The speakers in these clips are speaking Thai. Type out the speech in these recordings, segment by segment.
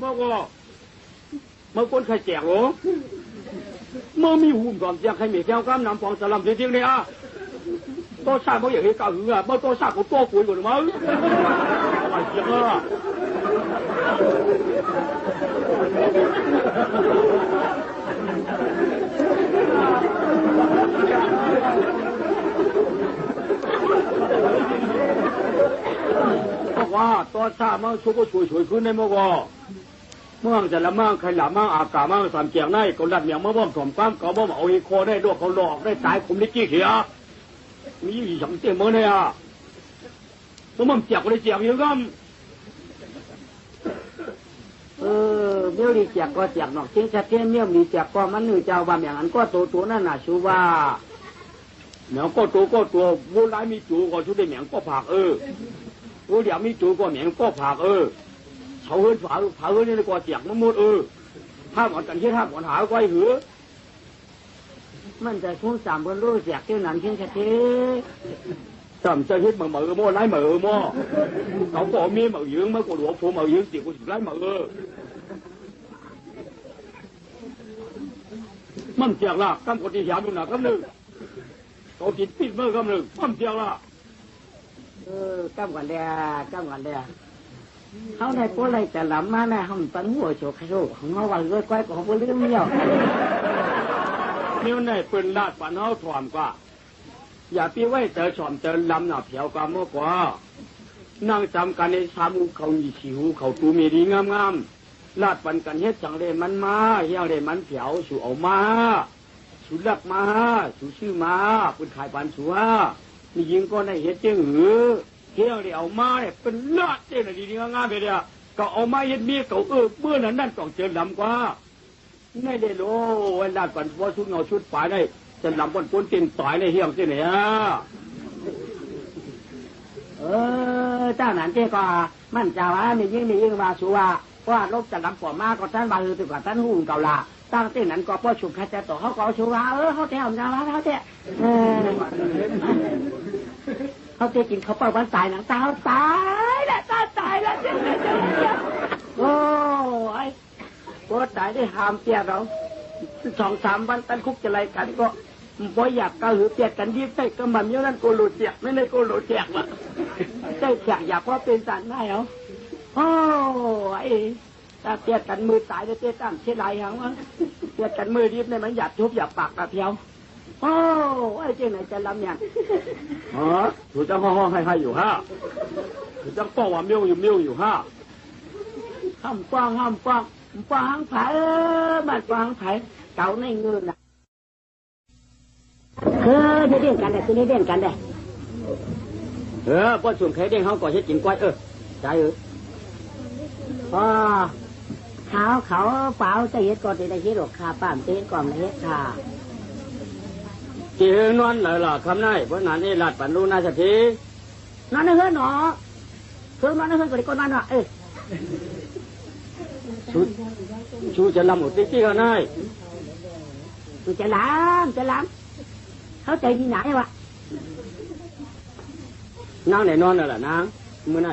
เมื่อก็เมื่อคนใครแจกหรอเมื่อมีหุ่มก่อนแจกใครมีแก้วก้ามนำฟองสลัมจริงๆเนี่ยอะ多 เมืองจะละมั่งใครละมั่งอากาศมั่งสามเกียงได้กลัดเมียงมาบ่มถมความเขาบ่มเอาอีโคได้ด้วยเขาหลอกได้ตายคุมนิกี้เขียมีอีสองเจมือเนี่ะม่วมันเจียกเลยเจียกอยู่กันเออเมี้ยวดีเจียกก็เจียกหนอกจริงชัดเจนเมี้ยวมีเจียกก็มันหนึ่งเจ้าว่าอย่างนั้นก็ตัวตัวนั่นน่ะชูว่าเหมียงก็ตัวก็ตัววูร้ายมีจูก็ชุดได้เหมียงก็ผักเออวูเดียวมีจูก็เหมียงก็ผักเออ เขาเฮิร์ฝาฝาเฮิร์นี่ก็เจียกมันหมดเออห้ามอ่อนกันที่ห้ามอ่อนหาไว้หือมันจะคุ้นสามบนรู้เจียกเท่านั้นจริงชัดเจนจำจะฮิตมือมือโม่ไล่มือโม่เขาก็มีมือยืงมือกูหลวงผมมือยืงติกูถึงไล่มือมันเจียกละกำกดที่หยาดูหนักกำหนึ่งเขาจิตปิดมือกำหนึ่งมันเจียกละเออกำกันเดียกำกันเดีย เขาได้พวกอะไรจะหล้ำมาแน่เขาปันหัวโฉกโฉกของเขาว่าเลือดก้อยของพวกเรื่องเมียวนิ้วในปืนลาดปันเฮาถ่อมกว่าอย่าพี่ไว้เจอฉ่อมเจอลำหนาเผียวกว่าเมื่อกว่านั่งจำกันในสามูเขามีสิวเขาตูมีดีงามๆลาดปันกันเฮ็ดจังเรมันมาเฮียงเรมันเผียวสู่เอามาสู่ลักมาสู่ชื่อมาปืนขายปันสู่ฮานี่ยิงก็ได้เฮ็ดเจ้งหือ เฮียงเรเอามาเนี่ยเป็นลาดเจ้งดีดีงามๆไปเดียก็เอามาเฮ็ดเมียเขาเออเมื่อนั้นนั่นต้องเจอลำกว่าไม่ได้โลเวลาก่อนว่าชุดเงาชุดป่าได้จะลำบนก้นเต็มต่อยในเฮียงที่ไหนอะเออเจ้านั้นเจ้ก็มั่นใจว่ามียิ่งมียิ่งว่าชัวว่าลบจะลำปอมากก็ท่านบาคือตึกว่าท่านหูเก่าละตั้งที่นั้นก็พ่อฉุกใครจะต่อเขาก็ชัวเออเขาแถวจะว่าเขาเจ้เออ เขาเจ้กินเขาเปิดวันตายหนังตาตายแล้วตาตายแล้วเจ้าเจ้าเจ้าโอ้ยปวดตายได้หามเตี้ยเราสองสามวันตันคุกจะไรกันก็บ่อยากกะหือเปียกกันยิ่งใส่ก็มันเยอะนั่นโกโลเจียกไม่ได้โกโลเจียกละใส่เจียกอยากว่าเป็นสันได้เหรอโอ้ไอ้ตาเปียกกันมือตายแล้วเตี้ยตั้งเช่ไรหางวะเปียกกันมือรีบเนี่ยมันหยาดทุบหยาดปากกระเพียว โอ้ไอ้เจ้าไหนจะลำอย่างอ๋อถูกจังห้องให้ให้อยู่ฮะถูกจังป้องว่ามิ้วอยู่มิ้วอยู่ฮะห้ามกว้างห้ามกว้างกว้างไผ่บ้านกว้างไผ่เก่าในเงินน่ะเออได้เด่นกันได้คือได้เด่นกันได้เออพอส่วนใครเด้งเขาก็เฮ็ดกินกล้วยเออใจเอออ๋อเขาเขาเปล่าจะเฮ็ดก่อนได้เฮ็ดหรอกค่ะป้ามจะเฮ็ดก่อนได้เฮ็ดค่ะ จีเฮนวนเลยล่ะคำนายเพราะนั้นนี่ลาดปันรู้นาสักทีนอนในเฮือนเนาะเพิ่นนอนในเฮือนก็ได้ก่อนนอนเนาะเอ้ชูชูจะลำหมดติ๊กที่เขานายกูจะล้ามจะล้ามเขาใจดีไหนวะนางไหนนอนน่ะล่ะนางมื้อไหน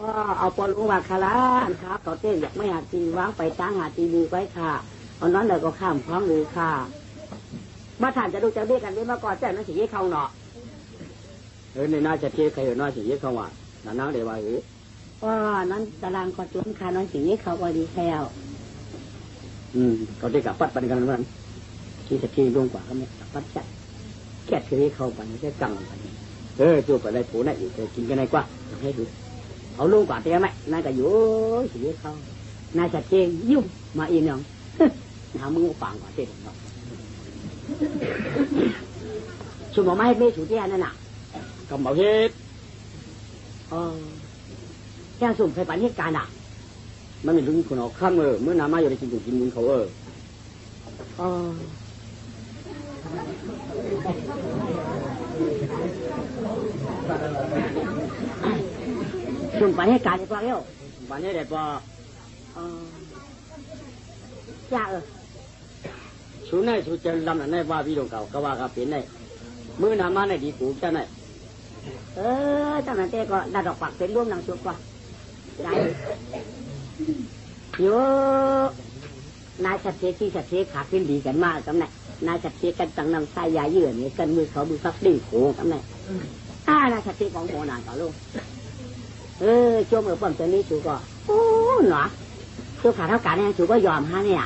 อ๋อเอาปอลุงว่าคาราครับเขาเต้นอยากไม่หาตีวางไปตั้งหาตีบูไว้ค่ะเอานั้นเลยก็ข้ามพร้อมเลยค่ะ มาท่านจะดูจะเรียกกันได้มาก่อนแจ้งนั่นสิเย่เขาเนาะเออในน่าจะเทใครเออน่าจะเยอะเขาว่าน่านางเดี๋ยวว่าเออว่านั้นตารางก็จวนค่ะน้องสิเย่เขาก็ดีแค่วอืมเขาได้กับปัดปันกันมันที่จะที่ร่วงกว่าเขาเนี่ยกับปัดจัดแค่ที่เขาปันแค่กังปันเออจูบไปได้ผูน่ะอยู่จะกินกันได้กว่าให้ดูเอาลุงกว่าเตี้ยไหมนายก็อยู่สิเย่เขานายชัดเจนยุ่งมาอีกน้องหามึงฟังกว่าเต้นเนาะ ชุมไม่ให้เบ้ชูเตี้ยนั่นน่ะกำเอาเฮ็ดอ๋อแจ้งสุ่มเคยปันเหตุการณ์อะ มันไม่รู้คนออกข้ามเออเมื่อนามาอยู่ในกินอยู่กินมุนเขาเอออ๋อสุ่มปันเหตุการณ์ดีกว่าเร็ววันนี้เด็ดว่าอ๋อจ้าเออ ชูในชูเจนลำนั้นในว่าพี่ดงเก่าก็ว่ากับเป็นในเมื่อนามาในดีกูจะในเออตั้งแต่เต้ก็ดัดดอกปักเป็นร่วมนางชุกว่าได้โยนายชัดเจที่ชัดเจขาขึ้นดีกันมากกันไหนนายชัดเจกันตังนำสายยาเยื่อเนี่ยกันมือเขามือฟักดิ้งโขกันไหนอ่านายชัดเจของโหนานก่อนลูกเออช่วงเมื่อป้อมจะนี้ชูก็โอ้หนอช่วงขาเท่ากันเนี่ยชูก็ยอมฮะเนี่ย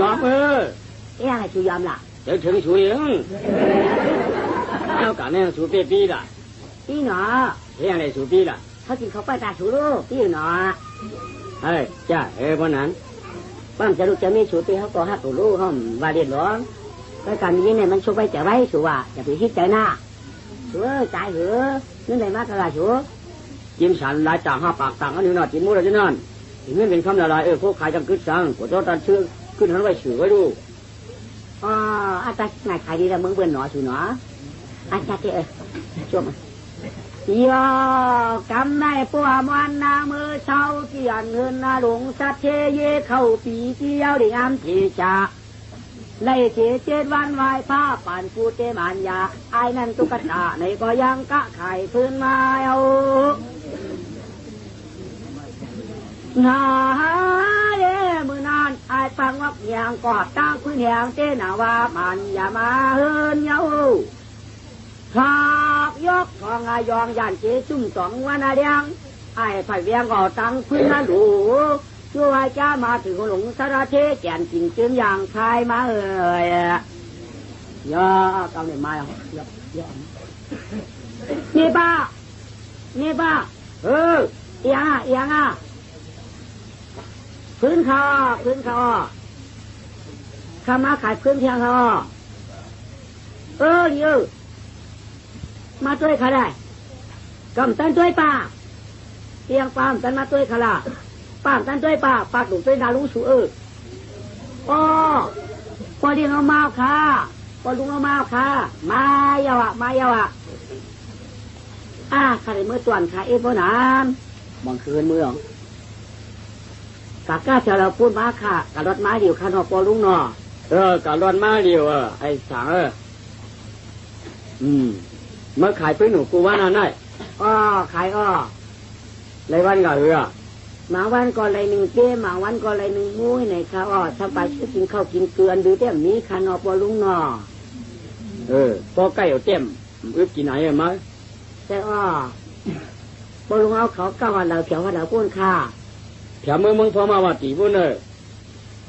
ยอมเออเอ๊ะอะไรชูยอมล่ะเดี๋ยวถึงสูเองเอาการเนี่ยสูเปียปีละพี่หนอเฮียอะไรสูปีละเขากินเขาไปตาชูลูกพี่หนอเฮ้ยจ้าเอ้ยวันนั้นป้อมจะลูกจะมีชูตีเขาก็ฮักตัวลูกเขาว่าเรียนร้องไปการนี้เนี่ยมันชูไปจะไว้ชูว่าอย่าไปคิดใจหน้าชูเอ้ยใจเหรอนึกไหนมากกระชูจิ้มสันลายจ่างห้าปากต่างอันนี้นอจิ้มมูเราจะนั่น ถึงไม่เป็นคำละลายเออพวกขายจังกึศสังกดตันชื่อขึ้นหันไว้ชื่อไว้ดูอ๋ออาจารย์นายขายดีแล้วมึงเบื่อหนอชูหนออาจารย์เออช่วงมายอกำได้ปัวมันนามือเช้าเกียนเงินนาหลงสัตเทเยเข้าปีเที่ยวได้งามทีจาไล่เจเจ็ดวันไหวผ้าป่านกูเจมานยาไอ้นั่นตุ๊กตาในก็ยังกะไข่พื้นมาเอา งาเด้มือนานไอ้ปังวักยางกอดตั้งพื้นแหงเจนาว่ามันอย่ามาเฮินเยาขากยกทองอายองยานเจจุ่มสองวันอาเดียงไอ้ไผ่เวียงก็ตั้งพื้นนาดูช่วยจ้ามาถึงหลงสารเทแก่นจริงจึงอย่างใครมาเอ่ยย่าเกาเนี่ยมาแล้วย่าย่านี่ป้านี่ป้าเออเอียงอะเอียงอะ พื้นคอพื้นคอข้ามาขายพื้นเทียงคอเออเยอะมาช่วยเขาได้กำตันช่วยป้าเตียงปามตันมาช่วยเขาละปามตันช่วยป้าปากดุช่วยดาลุงสูเอออ๋อพอเรียงเอามาค่ะพอลุงเอามาค่ะ มาเยาวะมาเยาวะอ่าข้าได้เมื่อตวนค่ะเอฟนานบังคืนเมือง กากาเจ้าเราพูดมาค่ะกับรถม้าเดียวค่ะนอปอลุงนอเออการร้อนมาเดียวเออไอ้สังเอออืมเมื่อขายไปหนูกูว่านั่นได้อ้อขายอ้อไรวันก็เออหมาวันก็เลยหนึ่งเก้หมาวันก็เลยหนึ่งมุ้ยในข้าวอ้อถ้าไปชื่อกินข้าวกินเกลือนดูเต็มนี้ค่ะนอปอลุงนอเออพอใกล้เอาเต็มอึบกินไหนเออมาแต่อ้อปอลุงเอาเขาก้าววันเราเขียววันเราพูนค่ะแถ มมือมึงพอมาว่าตีพุ่นเออ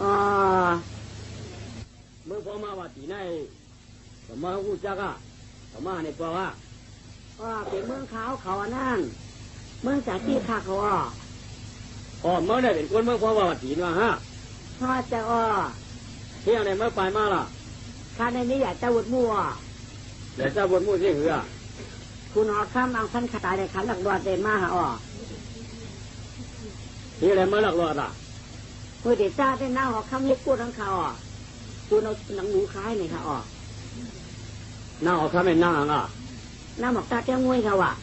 อ้อมึงพอมาว่าตีไหนสมาหูจักอะสมาในปอว่าอ้อเป็นเมืองขาวเขาอันนั่นเมืองจากที่ข้าเขาอ้ออ๋อเมื่อได้เป็นคนเมื่อพอว่าตีมาฮะทอดแต่อ้อเที่ยงในเมื่อไปมาล่ะข้าในนี้อยากจะวุดมั่วเดี๋ยวจะบนมูสิเหือคุณหอข้ามอังคันขตายในขันหลักดอดเดนมาหาอ้อ ที่อะไรเมื่อหลักรอดอะมือเด็ดจ้าได้หน้าหอข้ามเล็กกูดทั้งเขาอ้อคุณเอาหนังหนูคล้ายในค่ะอ้อหน้าออกข้าไม่นั่งอะหน้าหมอกตาแก้งมวยเขาอะ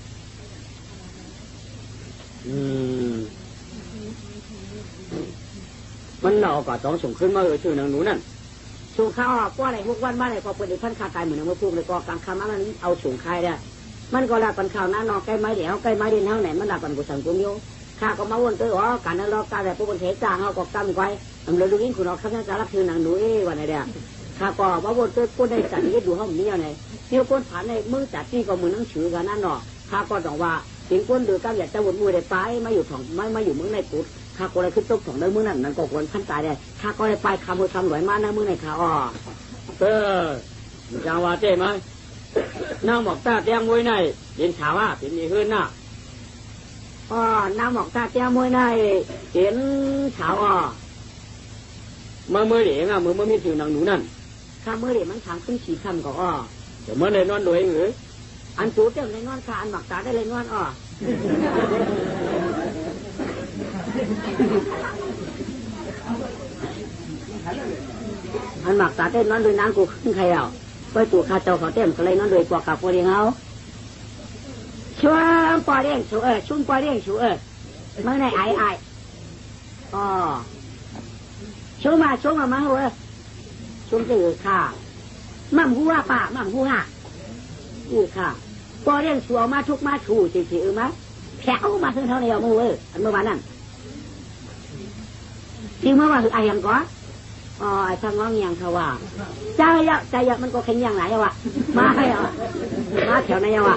อืมมันหนาวกว่าต้องส่งขึ้นมาเออชื่อนางหนูนั่นสูงข้าวอ้อป้ออะไรพวกวันบ้านอะไรพอเปิดในพันคาตายเหมือนเมื่อพูดเลยก็กลางคำมันเอาสูงคายได้มันก็ลาปันข่าวน้านอใกล้ไม้เดี๋ยวใกล้ไม้เด่นเท่าไหนมันลาปันกุสังกุมโย ข้าก็มาวนตัวอ๋อการนั้นรอการแต่พวกคนเทจางเขาก็กำไว้อำเลยลูกยิ่งคุณเอาข้าจะรับคือนางหนูเอ้วันไหนเดียข้าก็มาวนตัวคนได้จัดยึดดูห้องนี้อะไรเนี่ยคนผ่านในมือจัดที่ก็มือนั่งถือกันนั่นเนาะข้าก็ต้องว่าถึงคนเดือดกันอยากจะวนมือได้ไปมาอยู่ถ่องไม่มาอยู่มืองในปุดข้าก็เลยขึ้นตกถ่องในเมือนั้นนั่นก็ควรขั้นตายได้ข้าก็เลยไปคำพูดคำหลวยมาในเมือในข้าอ๋อเออจางว่าเจ้ไหมน้างบอกตาเตียงมวยในเห็นถามว่าเป็นมีขึ้นน่ะ อ๋อน้ำหมอกตาเตี้ยมวยในเห็นขาวอ๋อเมื่อเมื่อเหลียงอะเมื่อเมื่อมีถือนางหนูนั่นข้ามือเดี๋ยวมันถามขึ้นฉี่คำก็อ๋อเดี๋ยวเมื่อเลยนอนโดยหรืออันจูเต็มเลยนอนขาอันหมอกตาได้เลยนอนอ๋ออันหมักตาเต้นนอนโดยน้ำกูขึ้นใครเอาไปตัวข้าเจ้าเขาเต็มก็เลยนอนโดยปอกกับปอเรียงเอา ช่วยปอเรียงชูเออชุ่มปอเรียงชูเออเมื่อไหนไอไออ๋อชูมาชูมามาเว้ยชูจือค่ะมั่มหัวป่ามั่มหัวอือค่ะปอเรียงชัวมาทุกมาถูเฉยๆมาแถวมาถึงเท่านี้เอามือเอออันเมื่อวานนั่นจริงเมื่อวานคือไอ้ยังก็อ๋อไอ้ทางน้องยังเขาว่าใจยะใจยะมันก็แข็งยังไหนวะมาให้เหลายอมาแจ้ตามทวงเปืนว่าเมียห้องหนวะ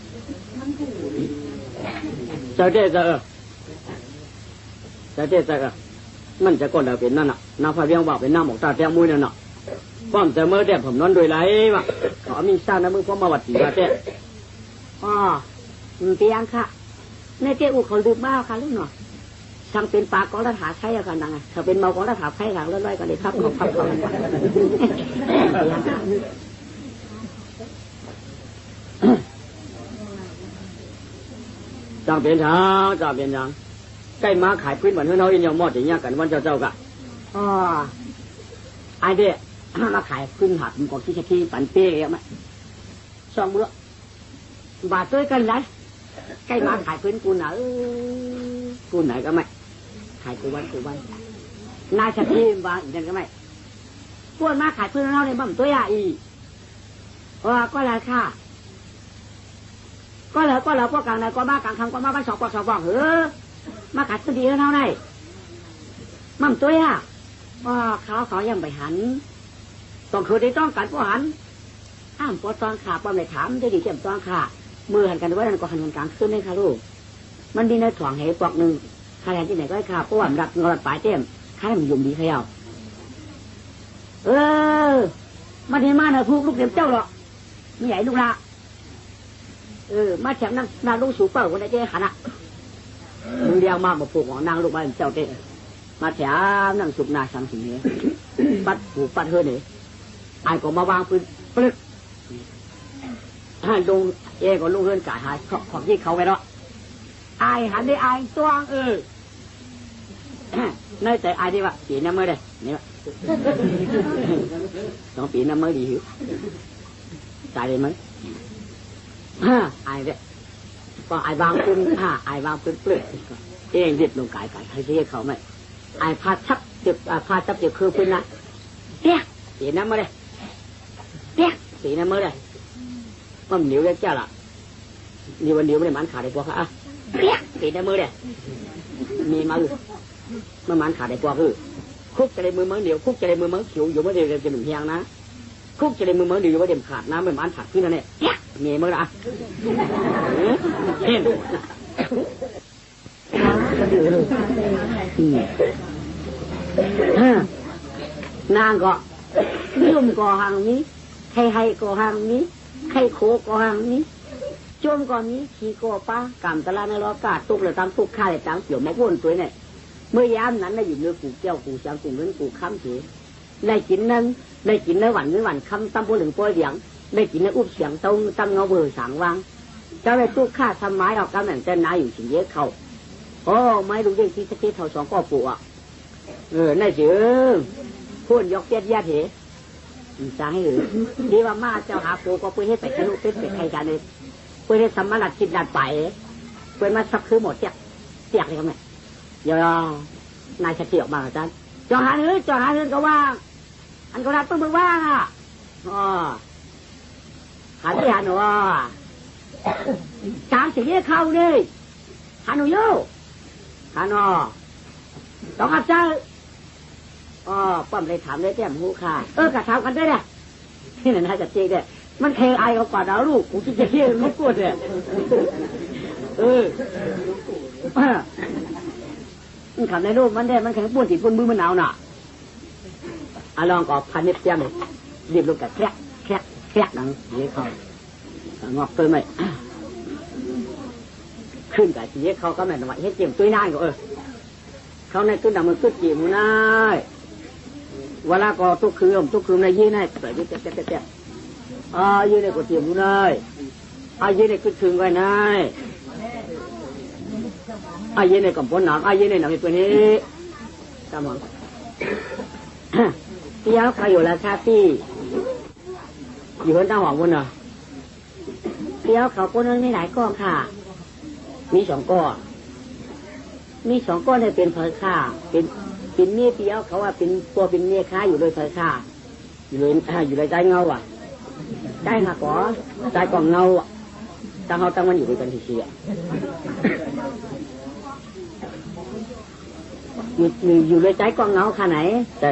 ณะเจ้าเจ๊เจ้าเออเจ้าเจ๊เจ้าเออมันจะก่อนเราเป็นนั่นน่ะน้าพาเรียงว่าเป็นน้าหมอกตาแต้มมุ้ยนั่นน่ะป้อมแต่เมื่อเด็ผมนอนโดยไรวะขอมีสร้างนะมึงพ่อมาวัดตีว่าเจ๊อ๋อเตียงค่ะในเจ้อุเขาลืมบ้าค่ะลูกเนาะทางเป็นปากของรัฐาใช้กันดังไงถ้าเป็นเมาของรัฐาใช้กันแล้วไล่กันเลยครับเขาพับเขา จ้างเป็นทางจ้างเป็นทางใกล้มาขายพื้นวันเฮือนเฮาอินยอมมอดอย่างเงี้ยกันวันเจ้าเจ้ากะอ๋อไอเดียมาขายขึ้นหักมันก็ที่ที่ปันเปี้ยไหมสองเมื่อบาทด้วยกันไรใกล้มาขายพื้นกูหนาเออกูไหนก็ไม่ขายกูวันกูวันนายชัทีบางอีกนั่นก็ไม่พวกมาขายพื้นเราในบ้านตัวใหญ่อีว่าก็แล้วค่ะก็แล้วก็แล้วพวกกลางไหนก็มากลางคำก็มา บ้านสองก็สองบอกเฮ้อมาขายพื้นดีเท่าไหร่มั่มตัวใหญ่ว่าเขาเขายังไปหันต้องคือได้ต้องการผู้หันห้ามปวดตอนขาป้อมเลยถามได้ดีเจ็บตอนขามือหันกันไว้นั่นก็หันกันกลางขึ้นเลยค่ะลูก มันดีในถ่วงเหปอกหนึ่งใครหันที่ไหนก็ให้ขาป้อมรักงอดปลายเต็มใครมันยุ่มดีเขย่าเออมาเห็นมาเนอะพูกลูกเต็มเจ้าหรอกไม่ใหญ่ลูกละ เออมาแถมนั่งนั่งลูกสูเปิดวันไหนเจ๊หันอะมึงเรียงมากมาผูกของนางลูกบ้านเจ้าเต้มาแถมนั่งสุกนาสังสิงเนี้ปัดหูปัดเฮือนี่ไอ้ก็มาวางปืนปลึกให้ลงเอก็ลงเฮือนกายหายขของที่เขาไปแล้วไอ้หันได้ไอ้ตัวเออ nơi tại ai đi vậy ปี năm mới đây nè đó ปี năm mới đi hiểu tại đây mới ha ai đấy còn ai vang quân ha ai vang quân plự เปื้องเดิบลงกายกายใครที่เขาไม่ไอ้พาชับจึกไอ้พาชับจึกคือพื้นนะเปี้ยสีน้ำมาเลยเปี้ยสีน้ำมาเลยมันเหนียวเลยเจ้าละนี่วันเหนียวไม่ได้มันขาดได้พวกอะเปี้ยสีน้ำมือเลยมีมาอยู่มันมันขาดได้พวกคือคุกจะได้มือมือเหนียวคุกจะได้มือมือเขียวอยู่ไม่ได้จะหนุนเฮียงนะ คุกจะได้มือมือเหนียวอยู่ไม่ได้ขาดน้ำไม่มันขาดขึ้นนั่นเองเปี้ยมีมือละเห็นนางก็ยุ่มก็หางนี้ใครให้ก็หางนี้ใครโคก็หางนี้จมก่อนนี้ขี่ก็ป้ากำตะลาในรอกาตุกเลยตั้งตุกข้าเลยตั้งเกี่ยวมาวนตัวเนี่ยเมื่อยามนั้นได้อยู่เนื้อกูเจ้ากูจังกูเงินกูค้ำเสียได้กินนั่ง ได้กินในวันในวันคำตั้มบุหนึ่งป่วยเดียง ได้กินในอุบเสียงตรงตั้งเงาเบอร์สางวางเจ้าได้ตุกข้าทำไม้ออกกำแหน่งเต้นนายอยู่สิเยอะเขาโอ้ไม่รู้เรื่องที่สติเท่าสองก็ปวกเออน่าจือพูดยกเตี้ยดยาเถจะให้หรือดีว่ามาเจ้าหาปูก็เพื่อให้ใส่ขนุเป็นเป็นใครกันเลยเพื่อให้สมรรถคิดดัดไปเพื่อมาสักคือหมดเตียเตียเลยครับแม่ยอนายสติออกมาอาจารย์จอหาเนื้อจอหาเนื้อก็ว่า อันก็รับต้องมึงว่าอะอ๋อหาที่หาหนูว่าจางสิ่งนี้เข้าเลยหานูโย่หานอต้องอาจารย์อ๋อป้อมเลยถามเลยแต้มหูค่ะ เออกระทำกันได้เนี่ยนี่นะจะเจ๊เนี่ยมันเคยไอเอากว่าดาวลูกกูจะเจ๊มันกวดเนี่ยเออมันขับในรูปมันได้มันแข็งป้นติดป้นมือมันหนาวน่ะ อะลองกอบพันนิดเสียงเลยรีบลงกับแครแครแครกดังเยี่ยเขางอกตัวไหมขึ้นกับเยี่ยเขาก็ไม่ต้องว่าเฮ็ดเจียมตัวนานก็เออเขาในตุ้นดำมันตุ้จีมูนาเวลาก็ทุกคืนทุกคืนในยี่นายแต่ยี่แต่แต่แต่อ่ายี่ในก็เตรียมมูนายอายี่ในก็คืนไว้นาย ai yên này còn bốn năm ai yên này nằm bên นี้ตามองพี่ยาาอยู่ราคาที่อยู่บนตั้งหวังบนอะพี่ยาเขาก้นนั้นไม่หลายก้อนค่ะ มีสองก้อน มีสองก้อนเนี่ยเป็นเผยค่าเป็นเป็นเมียพี่ยาเขาว่าเป็นตัวเป็นเมียค้าอยู่โดยเผยค่าอยู่เลยอยู่ในใจเงาอะใจหักก่อใจกล่องเงาอะตั้งเขาตั้งมันอยู่ด้วยกันทีเสียอยู่อยู่อยู่ในใจกล่องเงาค่ะไหนแต่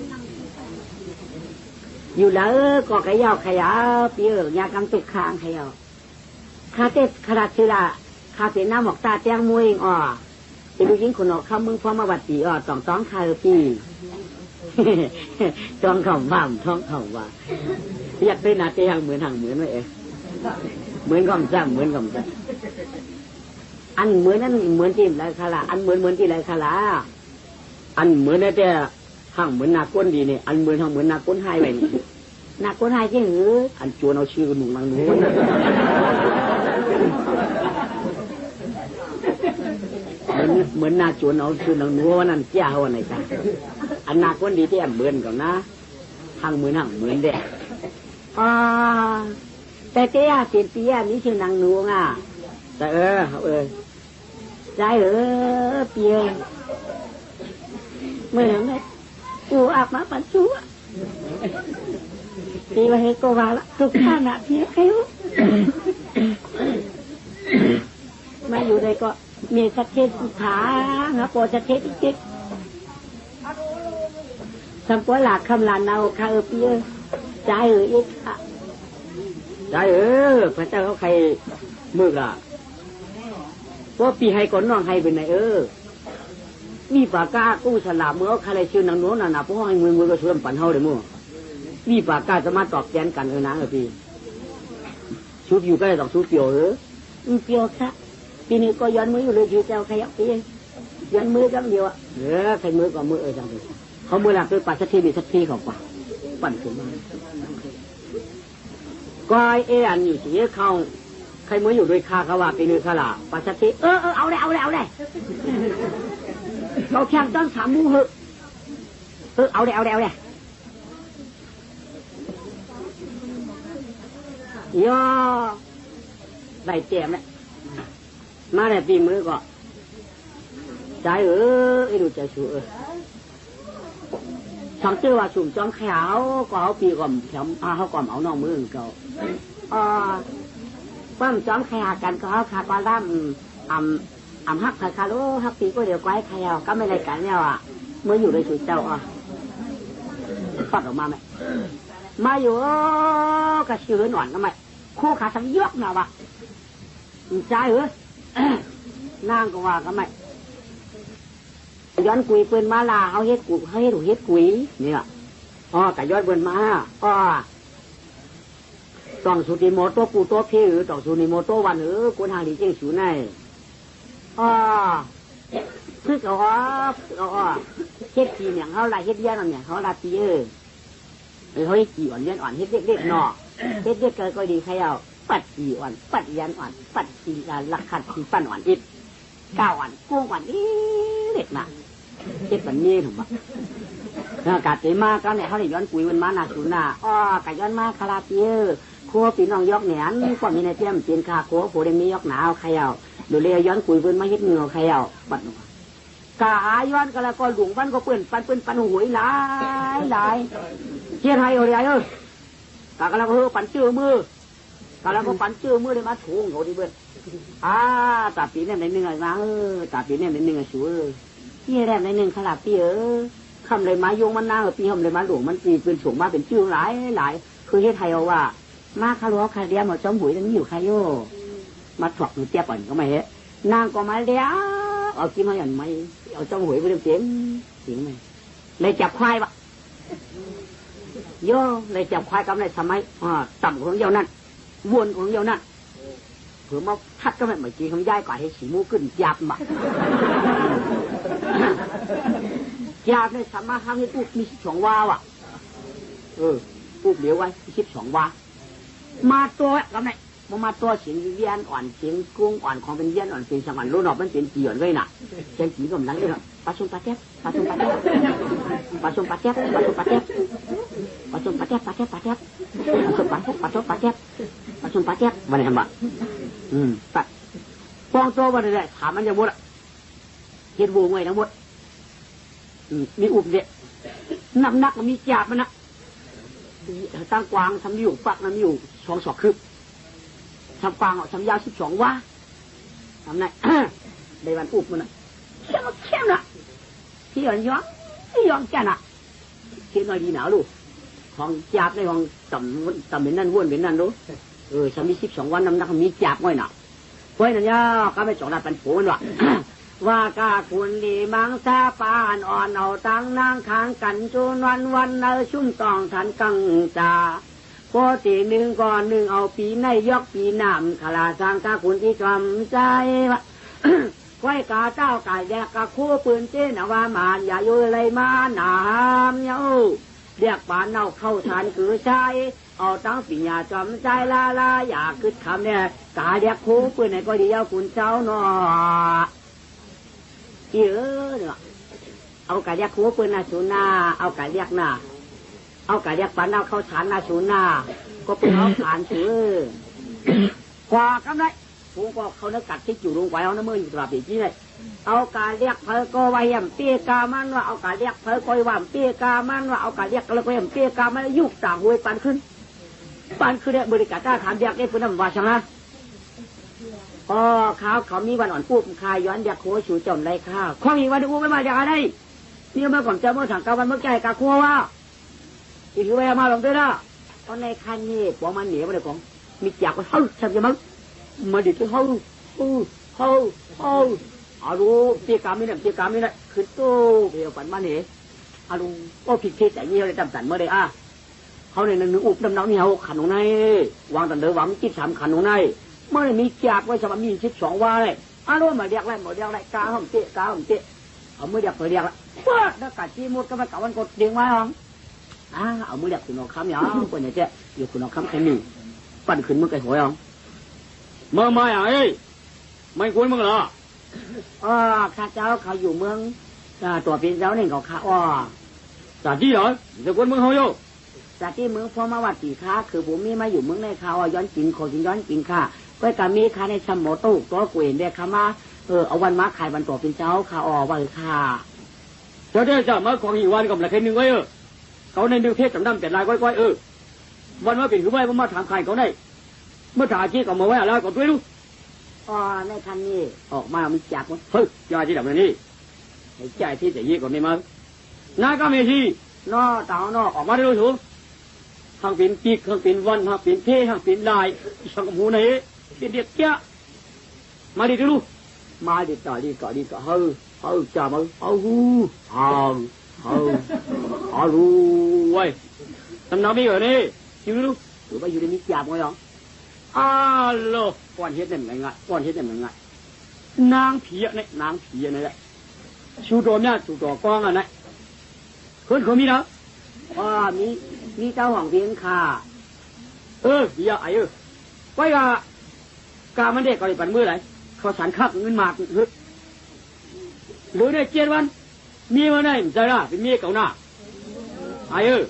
อกยังค่ะเนาะเออที่นังมาเออล่ะมาอยู่ในลูกชัดเชี่ตรงนี้ไม่น้อยสีเขาในไหลเอ้ลูกเจ้าหลานกูนั่นในลูกเจ้าเชี่น่ะอ๋ออยู่แล้วก็ขยาวขยาเปียกยากำตุกคางขยาคาเตสคาราชิลาคาเป็นน้ำหมอกตาแจ้งมวยอ่อเป็นลูกยิงคนออกคำมึงพอมาวัดปีอ่อต้องต้องคาปีจ้องข่าว่ามท้องข่าว่าอยากเป็นนาเตียงเหมือนห่างเหมือนไหมเอเหมือนกำซ้ำเหมือนกำซ้ำอันเหมือนนั่นเหมือนที่ไรคาราอันเหมือนเหมือนที่ไรคาราอันเหมือนนั่นแต่ ห่างเหมือนนาก้นดีเนี่ยอันเหมือนห่างเหมือนนาก้นให้ไว้นี่นาก้นให้ที่หืออันจวนเอาชื่อหนุ่มนางนู้นเหมือนเหมือนนาจวนเอาชื่อนางนู้นว่านั่นเจ้าวันไหนกันอันนาก้นดีที่อันเหมือนกันนะห่างเหมือนห่างเหมือนเด็กอ่าแต่เจ้าเปลี่ยนเปียนี่ชื่อนางนู้นอะแต่เออเออใจเออเปียเมื่อไห ร่กูอาบมาปันชัวตีมาให้โกวาละทุกท่าหนอะเพียเอวมาอยู่ในก็มีสักเทศขาฮะโปสักเทศอีกจิกสัมปวหลักคำลานเอาคาเออเปียใจเอออีกอะใจเออพระเจ้าเขาใครมือละว่าปีให้ก่อนน้องให้เป็นไหนเออ มีปากกากู้ฉลาบเมื่อใครชื่อนางโน้นน่ะนะเพราะให้มือมือก็ช่วยปั่นเฮาเลยมั่วมีปากกาจะมาตอบแทนกันเออนะเออพี่ชุดอยู่ก็ได้ต้องชุดเปียวเอออืมเปียวค่ะปีนี้ก็ย้อนมืออยู่เลยอยู่เจ้าขยับปีย้อนมือกันเดียวอะเออใครมือก็มือเออจังเลยเขามือหลักคือปัดสักทีมีสักทีเขาป่าปั่นขึ้นมาก็เออันอยู่สีเขาใครมืออยู่ด้วยคาเขาว่าปีนี้เขาละปัดสักทีเออเออเอาเลยเอาเลยเอาเลย เราแข่งตั้งสามมูเหอะเออเอาเลยเอาเลยเอาเลยย่อได้เตียมแล้วมาแต่ปีมือก็ใจเออไอ้ดูใจชูเออสังเกตว่าสุ่มจอมขาวก็เอาปีก่อมแถมพาเขาก่อมเอาน้องมือเก่าอ่าปั้มจอมขาวกันก็เขาขาปลาล่ำอ่ำ อ่ำฮักคาคาโลฮักปีก็เดียวไกวใครเอาก็ไม่ได้กันเนี่ยอะเมื่ออยู่ในสุดเจ้าอะปัดออกมาไหมมาอยู่กระชือหนอนก็ไหมคู่ขาสังยกหน่าวะใจเหรอนางก็ว่าก็ไหมย้อนกุยเปิ้นมาลาเขาเฮ็ดกุเขาเฮ็ดหูเฮ็ดกุยเนี่ยอ๋อกะย้อนเปิ้นมาอ๋อต้องสุติโมโตปูโตเพหรือต้องสุนิโมโตวันเออกุนหางดีเจ้งสูใน อ๋อคือเขาอ๋อเขาอ๋อเฮ็ดปีเนี่ยเขาลายเฮ็ดเลี้ยนเนี่ยเขาลาปีเออเออเขาเฮ็ดกี่อ่อนเลี้ยนอ่อนเฮ็ดเด็กๆเนาะเฮ็ดเด็กเกิดก็ดีใครเอาปัดกี่อ่อน ปัดยันอ่อน ปัดกี่ลักขัดกี่ปั้นอ่อนอิดก้าวอ่อนกุ้งอ่อนอีเด็กน่ะเฮ็ดแบบนี้ถูกปะอากาศเจมากก็เนี่ยเขาเลยย้อนปุ๋ยมันมาหนาสูนหนาอ๋อกะย้อนมาคาราเปียครัวปีน้องยกเหนียนกว่ามีในเตี้ยมเจียนคาครัวโผล่มียกหนาวใครเอา ดูเลยย้อนคุยเพื่อนมาเฮ็ดเงือใครเอาปัดหนูกาย้อนก็แล้วก็หลวงปันก็เปื่อนปันเปื่อนปันหวยหลายหลายเชียร์ไทยเอาเลยเออกาก็แลก็เออปันเชื่อมือกาแล้วก็ปันเชื่อมือเลยมาถูงเขาดิเพื่อนอ่าตาปีเนี่ยในหนึ่งนะเออตาปีเนี่ยในหนึ่งชัวพี่แรกในหนึ่งขลับพี่เออคำเลยมาโยงมันน่าปีคำเลยมาหลวงมันปีเป็นสูงมาเป็นชื่อหลายหลายคือเฮ็ดไทยเอาว่ามาคารัวคาเดียมเอาจอมบุ๋ยนั่นอยู่ใครโย มาถอกหนูเตี้ยก่อนก็ไม่เห็นนางก็มาเลี้ยเอากินมาอย่างไม่เอาจ้องหวยไปเต็มเต็มจริงไหมเลยจับควายวะโย่เลยจับควายกับในสมัยอ่าต่ำของเยาวนั่นวนของเยาวนั่นเผื่อมาทัดก็ไม่เหมือนจีของย่ายก่อนให้สีมูขึ้นยับมายับในสามารถทำให้ปุ๊บมีสิบสองวาวะเออปุ๊บเหลียวไว้สิบสองวามาตัวกับไหน มามาตัวเสียงเวียนอ่อนเสียงกุ้งอ่อนของเป็นเวียนอ่อนเป็นสมันรู้หนอมันเป็นจีอ่อนเลยน่ะเสียงจีกำลังเลยน่ะปลาชมปลาแจ๊บปลาชมปลาแจ๊บปลาชมปลาแจ๊บปลาชมปลาแจ๊บปลาชมปลาแจ๊บปลาแจ๊บปลาแจ๊บปลาชมปลาแจ๊บปลาชมปลาแจ๊บปลาชมปลาแจ๊บวันนี้ทำบ่อืมตัดฟองโตวันนี้ถามมันจะหมดอะเห็ดวงไว้ทั้งหมดมีอุบเด็น้ำหนักมีจับมันนะตั้งกวางทำอยู่ปักน้ำอยู่สองศอกคืบ ทำกวางอะทำยาวสิบสองว่าทำไหนได้วันอุบมันนะเข้มเข้มละที่ยอนยอนที่ยอนแก่น่ะคิดหน่อยดีหนาวลูกของจับในของต่ำต่ำเป็นนั่นว้วนเป็นนั่นรู้เออฉันมีสิบสองวันน้ำหนักมีจับไว้น่ะไว้นั่นย่าก็ไม่จอดได้เป็นผัวมันวะว่ากาคุณดีมังซาปานอ่อนเอาตังนางค้างกันจูนวันวันเนอชุ่มตองทันกังจา พอตีหนึ่งก่อนหนึ่งเอาปีในยกปีนำขลาสร้างกาคุณที่กำใจวะไว้กาเจ้ากายแยกกาคู่ปืนเจ้นว่ามานอย่าอยู่เลยมาหนามเยาเรียกปานเน่าเข้าทานคือใจเอาตั้งปีญาจอมใจลาลาอยากคึดคำเนี่ยกาเรียกคู่ปืนไหนก็ดีเอาคุณเจ้าหนอเยอะเนี่ยเอากะเรียกหัวปืนนาชูนาเอากะเรียกหน้า เอากะเรียกปันเอาเข้าฐานนาชูนนาก็เป็นเอาฐานถือกว่ากำไรผู้ก็เขาเนื้อกัดที่อยู่ลงไว้เอาเนื้อมืออยู่ตราปีกี้เลยเอากะเรียกเพอก็ไว้ยำเปียกามันว่าเอากะเรียกเพอก็ว่าเปียกามันว่าเอากะเรียกก็เลยก็ยำเปียกามันยุกต่างหวยปันขึ้นปันขึ้นเนี่ยบริการต้าถามเรียกได้เพื่อนำว่าชังนะอ๋อข้าวเขามีวันอ่อนปุ๊บคายย้อนอยากโคชูจมไรข้าวข้อมีวันอู้ไม่มาจากอะไรเนี่ยเมื่อก่อนเจ้าเมื่อถังกาวันเมื่อใจกาคัวว่า อีกทีไปมาลงด้วยนะตอนในคันนี่ปอมันเหนียวไปเลยของมีจักว่าเฮ้ยทำยังมั้งมาดิที่เฮ้ยเฮ้ยเฮ้ยเฮ้ยอารู้เตี๊ยกามีเนี่ยเตี๊ยกามีเนี่ยคือโตเดียวปันมาเหนียอารู้โอ้ผิดที่แต่ยี่เลยจำสันเมื่อใดอะเขาเนี่ยหนึ่งอุบดำน้ำเหนียวขันของในวางตันเดือหวังจิตสามขันของในเมื่อมีจากไว้สมัยมีสิบสองว่าเลยอารมณ์มาเรียกไรหมดเรียกไรกาห้องเตะกาห้องเตะเอามือเรียกไปเรียกละเปิดแล้วกัดจีมุดก็มาเก่าวันกดเดียงไว้ห้อง อ่าเอามือเรียกคุณน้องคำอย่างคนเนี่ยเจ๊อยู่คุณน้องคำแค่นี้ปั่นขึ้นมือไก่หัวห้องเมื่อมาอย่างเอ้ยไม่ควรมึงเหรออ๋อข้าเจ้าเขาอยู่เมืองตัวเป็นเจ้าเนี่ยเขาข้าอ๋อจากที่เหรอจะควรมึงเขาโยจากที่เมืองพอมาวัดตีค้าคือผมมีมาอยู่เมืองในข่าวย้อนกินโคจินย้อนกินข้าก็กามีข้าในสมอตู้ตัวกูเห็นเด็กข้ามาเออเอาวันมาขายวันตัวเป็นเจ้าข้าอ๋อวันข้าเจ้าเจ้าจะมาของอีวันกับละแค่หนึ่งไว้เออ เขาในหนึ่งเทศจำนำแต่ลายก้อยๆเออวันมาเป็นคือไว้มาถามใครเขาได้เมื่อถามจี้ก็มาไว้แล้วก็ด้วยดูอ๋อในคันนี้ออกมามันจับมันเฮ้ยยาที่ดับนี่ไอ้ใจที่แต่ยี่ก็ไม่มาน้าก็ไม่ทีนอเต่านอออกมาได้รู้ถูกทางเป็นปีกทางเป็นวันทางเป็นเททางเป็นลายสังหูไหนเป็นเด็กเจ้ามาดิดูมาดิต่อดีก่อดีก่อเฮ้ยเฮ้ยจ่ามาเอาหูเอาเอาเอา รู้ไว้ตำนานไม่เหรอนี่อยู่ดูหรือว่าอยู่ในนี้จับไว้หรออ้าโลก้อนเฮ็ดเนี่ยมันไงก้อนเฮ็ดเนี่ยมันไงนางผีอะเนี่ยนางผีอะเนี่ยชูตัวเนี่ยชูตัวกองอะเนี่ยคนเขามีนะอ๋อมีมีเจ้าของเพียงค่ะเออเบียไอ้เออไว้กะกามันเด็กก่อนปันมือไหนเขาสันคักเงินมากฮึหรือได้เจ็ดวัน มีมาได้ใจละเป็นเมียเก่าหน้าไอ้เออ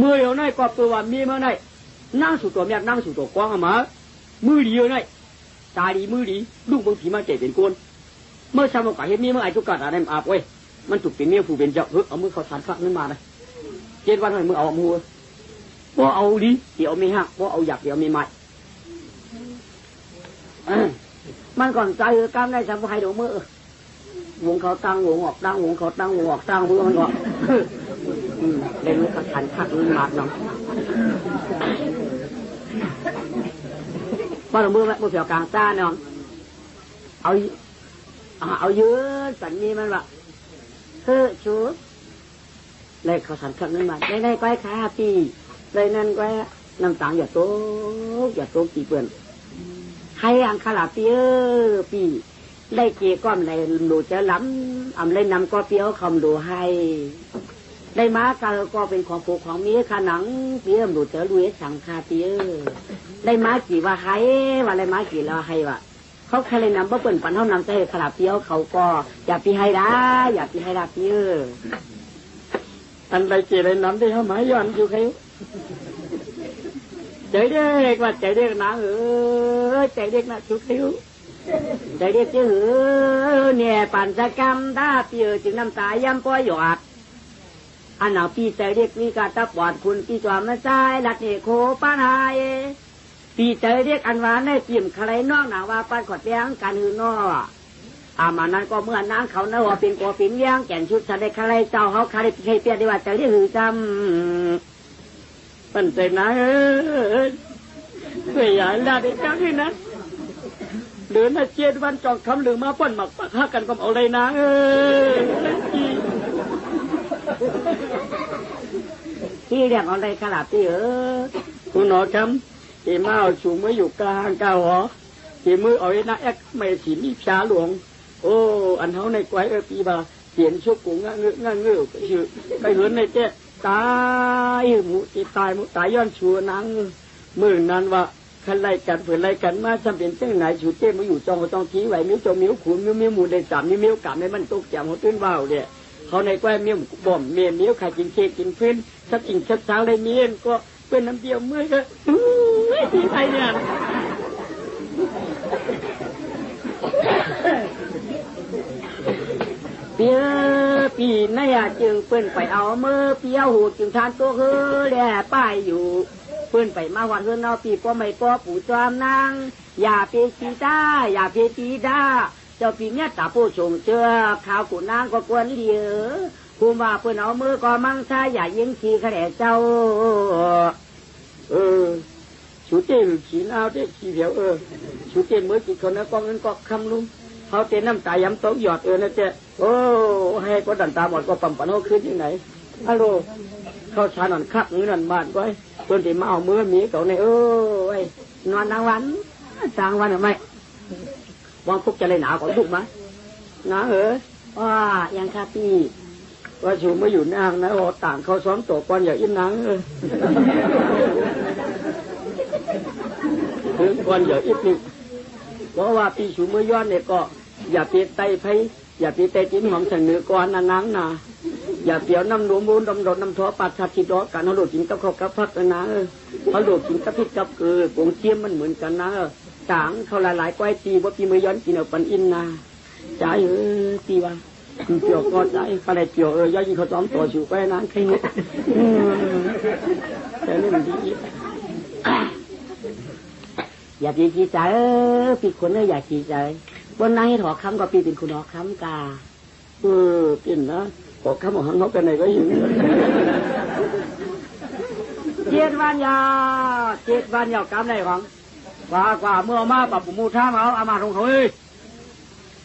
มือเดียวในก็ตัวว่ามีมาได้นั่งสู่ตัวเมียนั่งสู่ตัวกว้างมามือเดียวในตาดีมือดีลูกบางทีมาเจ็บเป็นกวนเมื่อชาวโลกเห็นมีเมื่อไอ้ทุกกาอะไรอาบเว้ยมันถูกเป็นเมียผู้เป็นเจ้าเฮ้ยเอามือเขาสันคักเงินมาเลยเจ็ดวันให้มือเอามือบ่าเอาดิเดี๋ยวไมีหักบ่าเอาอยากเดี๋ยวไมีไม้มันก่อนใจกล้ามได้สบายดูมือ วงเขาตั้งวงออกตั้งวงเขาตั้งวงออกตั้งพื่อมันก็อืมเล่นมันก็ขันขัดมันมาดเนาะว่าเราเมื่อเมื่อเสียวกลางซ่าเนาะเอาอ่าเอาเยอะสันนี้มันว่าเฮ้อชูเลยเขาสันคำนั้นมาได้ได้ก้อยขาปีเลยนั่นก้อยน้ำตาลอย่าโตกอย่าโตกปีเปื่อนให้อังคาลาปีเออปี ได้เกี่ยก้อมในหลูจะล้ำอำเลยนำก็เปียวคำดูให้ได้ม้าก็ก็เป็นของผูกของเมียขนังเปียมดูเจอลุยสังคาเปียได้ม้ากี่ว่าให้ว่าได้ม้ากี่แล้วให้ว่าเขาใครเลยนำบ่เปิ่นปันเท่านำใจขลาเปียวเขาก็อย่าปีให้ได้อย่าปีให้ได้เปียอันใดเจริญน้ำได้เข้ามาย้อนอยู่ใครใจเด็กว่าใจเด็กนะเออใจเด็กนะชุดติ้ว ใจเด็กจื้อเนี่ยปั่นสกรรมถ้าเปียจึงน้ำตาย้ำป้อยหยอดอันหนาพี่ใจเด็กมีกาตาปอดคุณพี่จอมมาใจลัดเนโคป้านายพี่ใจเด็กอันวานได้เปี่ยมใครนองหนาว่าปานขอดแดงการหือนออามานั้นก็เมื่อนางเขาเนื้อเป็นกัวเป็นเลี้ยงแก่นชุดชาได้ใครเจ้าเขาใครใครเปียดีว่าใจเด็กหือจำปั้นใจนะเออเพื่ออย่าลาได้จังให้นะเดินนะเจ็ดวันจองคำหรือมาปั้นหมักปักฮักกันก็เอาเลยนะเออที่เรียกอะไรขลาดที่เออคุณหนอคำที่มาเอาชูมืออยู่กลางกาวหอที่มือเอาไว้นะแอ๊กไม่สีมีพยาหลวง โอ้ อันเท้าในไกวเออปีบาเสียนชุกกูงะเงืงะเงือไปชื่อไปเหินในเจ๊ตายหมูจีตายหมูตายย้อนชัวนังมือนั้นว่า คันไล่กันเผื่อไล่กันมาจำเป็นเจ้าไหนชูเจ้มาอยู่จองก็ต้องทิ้งไว้มิ้วจงมิ้วขุนมิ้วมิ้วหมูได้สามมิ้วมิ้วกลับในมันตกแจมหัวตื้นว่าวเนี่ยเขาในแกล้มิ้วบ่มเมียมิ้วข่กินเค้กกินพื้นสักอิงสักช้าเลยเมียนก็เป็นน้ำเดียวเมื่อก็ไม่ทีไทยเนี่ยเปียปีนายจึงเปิ้นไปเอาเมื่อเปียหูจึงทานตัวเฮือแหล่ป้ายอยู่ เปิ้นไปมาวันเฮือนเอาปีป้อไม่ป้อปู่จอมนางอย่าเปชีด้าอย่าเปชีด้าเจ้าปีเนี้ยตาผู้ชงเจอข่าวกูนางก็กวนเหลียกูว่าเปิ้นเอามือก็มั่งซาอย่ายิงทีขะเจ้า เออชูเจ้หรือขีนเอาเจ้ขีเดียวเออชูเจ้เมื่อกี่คนนะกองเงินก็คำลุงเขาเต้นน้ำตาย้ำโต๊ะหยอดเออนะเจ้โอ้ให้ก็ดันตาบอดก็ปั๊มปันเขาขึ้นยังไงฮัลโหล เขาชานอนคักนี้นั่นบ้านไว้เพิ่นที่มาเอามือหมีเขาในเออไอ้นอนกลางวันกลางวันหรือไม่วังคุกจะเลยหนาวกว่าทุกไหมนะเออว่ายังคาปีว่าชูมาอยู่นางนะโอ้ต่างเขาซ้อมตัวก่อนอย่าอินนางเออถึงก่อนอย่าอิดนี่เพราะว่าปีชูมือย้อนเนี่ยก็ อย่าปีไตไผอย่าปีไตจิ้นหอมเสนอก่อนนะนางนะ อย่าเปียวน้ำหนูมูนดำดดน้ำท้อปัดชัดชิดอกันเขาโดดกินกับเขากับพักนะเออเขาโดดกินกับพริกกับเกลือกงเจียมมันเหมือนกันนะเออจางเขาหลายๆก้อยตีว่าปีมือย้อนกินเอาปันอินนะจ่ายเออตีว่าเกี่ยวก็ใจก็เลยเกี่ยวเออย่ายิงเขาซ้อมตัวอยู่ไปนานแค่นี้อืมแต่นี่มันดีอย่าปีจีใจเออปีคนเอ้ยอย่าจีใจบนนางให้ถอคำก็ปีเป็นคุณหอคำกาเออกินนะขอข้าม หังเขากันไหนก็อยู่เจ็ดวันยาเจ็ดวันยาวกำไรของกว่ากว่าเมื่อมาปรับมูท่ามาเอาอามาตรงเขาเอ้ย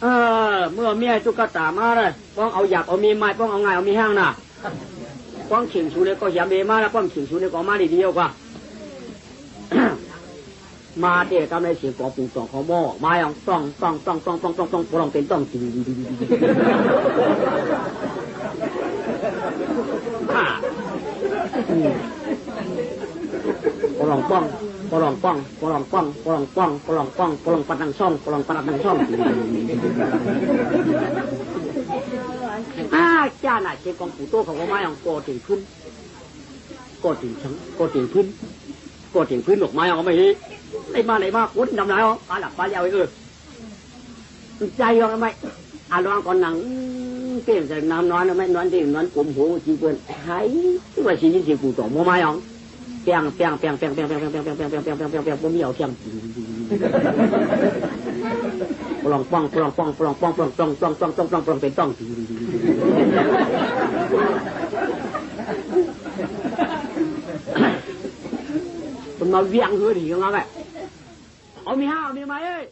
เออ เมื่อเมียจุกตามาเลยป้องเอาหยาบเอามีไม้ป้องเอาไงเอามีห้างน่ะป้องขิงชูเลยก็ยำเบมาแล้วป้องขิงชูเลยก็มาดีเดียวกว่ามาเด็กกำไรเสียงกอปูสองของหม้อมาอย่างต้องต้องต้องต้องต้องต้องต้องปลองเป็นต้องจริงอ่าอืม ปลองป้องปลองป้องปลองป้องปลองป้องปลองป้องปลองปัดนังช่องปลองปัดนังช่องอ้าจ้าน่ะเช็คกองปู่โตเขาก็มาอย่างโกถึงขึ้นก็ถึงชั้งก็ถึงพื้นก็ถึงพื้นดอกไม้เอาไม่ฮีไอ้มาไหนมาคุ้นทำไรอ๋อปลาหลับปลาเอาไอ้เออใจยองไหมอาลองก่อนหนังเปลี่ยนจากน้ำนอนไหมนอนที่นอนกลมหัวจีเปิ้นหายที่ว่าชีวิตจีกูต่อมัวมาอย่า เปียงเปียงเปียงเปียงเปียงเปียงเปียงเปียงเปียงเปียงเปียงเปียงเปียงเปียงเปียงผมมีเอาเทียงปลองป้องปลองป้องปลองป้องปลองปลองปลองปลองปลองปลองปลองเป็นต้องมันมาเวียงเหือดีกันมาแบบเอามีห้าเอามีไหมเอ้ย